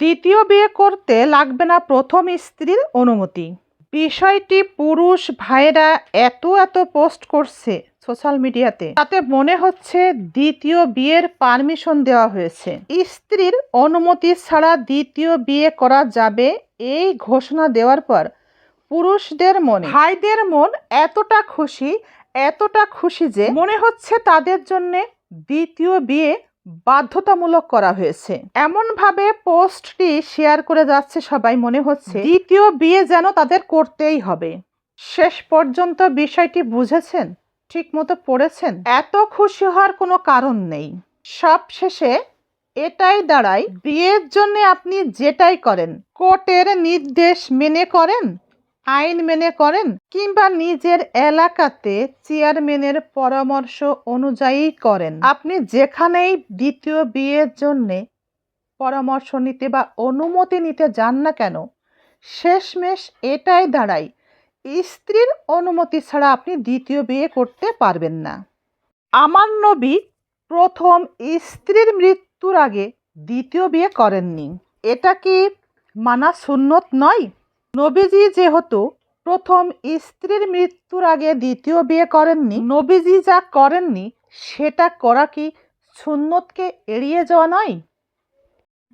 দ্বিতীয় বিয়ে করতে লাগবে না প্রথম স্ত্রীর অনুমতি। বিষয়টি পুরুষ ভাইয়েরা এত এত পোস্ট করছে সোশ্যাল মিডিয়াতে, তাতে মনে হচ্ছে দ্বিতীয় বিয়ের পারমিশন দেওয়া হয়েছে। স্ত্রীর অনুমতি ছাড়া দ্বিতীয় বিয়ে করা যাবে এই ঘোষণা দেওয়ার পর পুরুষদের মনে, ভাইদের মন এতটা খুশি এতটা খুশি যে মনে হচ্ছে তাদের জন্য দ্বিতীয় বিয়ে বাধ্যতামূলক করা হয়েছে। এমনভাবে পোস্টটি শেয়ার করে যাচ্ছে সবাই মনে হচ্ছে। দ্বিতীয় বিয়ে যেন তাদের করতেই হবে। শেষ পর্যন্ত বিষয়টি বুঝেছেন ঠিক মতো পড়েছেন, এত খুশি হওয়ার কোনো কারণ নেই। সব শেষে এটাই দাঁড়ায়, বিয়ের জন্য আপনি যেটাই করেন, কোর্টের নির্দেশ মেনে করেন? আইন মেনে করেন কিংবা নিজের এলাকাতে চেয়ারম্যানের পরামর্শ অনুযায়ী করেন। আপনি যেখানেই দ্বিতীয় বিয়ের জন্যে পরামর্শ নিতে বা অনুমতি নিতে যান না কেন, শেষমেশ এটাই দাঁড়ায়, স্ত্রীর অনুমতি ছাড়া আপনি দ্বিতীয় বিয়ে করতে পারবেন না। আমার নবী প্রথম স্ত্রীর মৃত্যুর আগে দ্বিতীয় বিয়ে করেননি। এটা কি মানা সুন্নত নয়? নবীজি যেহেতু প্রথম স্ত্রীর মৃত্যুর আগে দ্বিতীয় বিয়ে করেননি, নবীজি যা করেননি, সেটা করা কি সুন্নতকে এড়িয়ে যাওয়া নয়?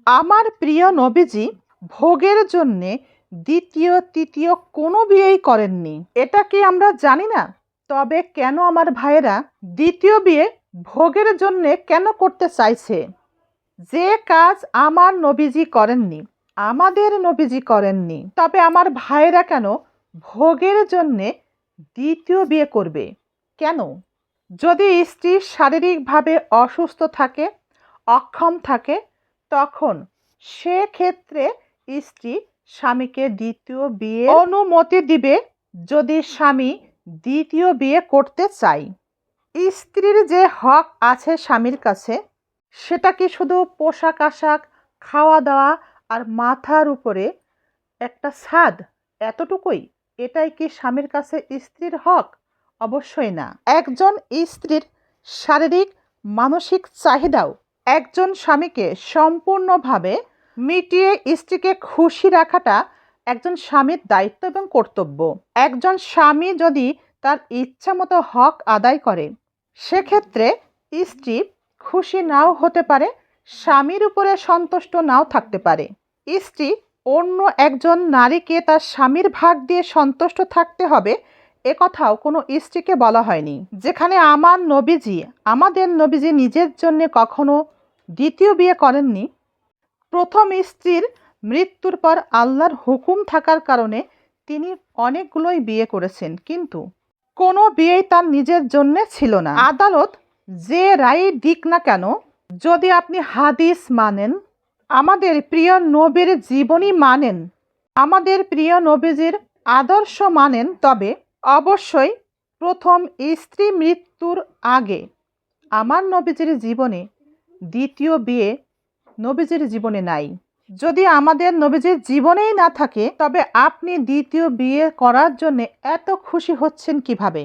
আমার প্রিয় নবীজি ভোগের জন্যে দ্বিতীয়, তৃতীয় কোনো বিয়েই করেননি। এটা কি আমরা জানি না? তবে কেন আমার ভাইয়েরা দ্বিতীয় বিয়ে ভোগের জন্যে কেন করতে চাইছে? যে কাজ আমার নবীজি করেননি আমাদের নবীজি করেননি। তবে আমার ভাইয়েরা কেন ভোগের জন্যে দ্বিতীয় বিয়ে করবে? কেন? যদি স্ত্রী শারীরিকভাবে অসুস্থ থাকে, অক্ষম থাকে, তখন সেক্ষেত্রে স্ত্রী স্বামীকে দ্বিতীয় বিয়ে অনুমতি দিবে যদি স্বামী দ্বিতীয় বিয়ে করতে চাই স্ত্রীর যে হক আছে স্বামীর কাছে, সেটা কি শুধু পোশাক আশাক খাওয়া দাওয়া আর মাথার উপরে একটা ছাদ, এতটুকুই? এটাই কি স্বামীর কাছে স্ত্রীর হক? অবশ্যই না। একজন স্ত্রীর শারীরিক, মানসিক চাহিদাও একজন স্বামীকে সম্পূর্ণভাবে মিটিয়ে স্ত্রীকে খুশি রাখাটা একজন স্বামীর দায়িত্ব এবং কর্তব্য। একজন স্বামী যদি তার ইচ্ছা মতো হক আদায় করে, সেক্ষেত্রে স্ত্রী খুশি নাও হতে পারে স্বামীর উপরে সন্তুষ্ট নাও থাকতে পারে। স্ত্রী অন্য একজন নারীকে তার স্বামীর ভাগ দিয়ে সন্তুষ্ট থাকতে হবে, এ কথাও কোনো স্ত্রীকে বলা হয়নি। যেখানে আমার নবীজি, আমাদের নবীজি নিজের জন্য কখনো দ্বিতীয় বিয়ে করেননি। প্রথম স্ত্রীর মৃত্যুর পর আল্লাহর হুকুম থাকার কারণে তিনি অনেকগুলোই বিয়ে করেছেন, কিন্তু কোনো বিয়েই তার নিজের জন্যে ছিল না। আদালত যে রায় দিক না কেন যদি আপনি হাদিস মানেন, আমাদের প্রিয় নবীর জীবনী মানেন, আমাদের প্রিয় নবীজির আদর্শ মানেন, তবে অবশ্যই প্রথম স্ত্রী মৃত্যুর আগে আমার নবীজির জীবনে দ্বিতীয় বিয়ে নবীজির জীবনে নাই। যদি আমাদের নবীজির জীবনেই না থাকে, তবে আপনি দ্বিতীয় বিয়ে করার জন্য এত খুশি হচ্ছেন কীভাবে?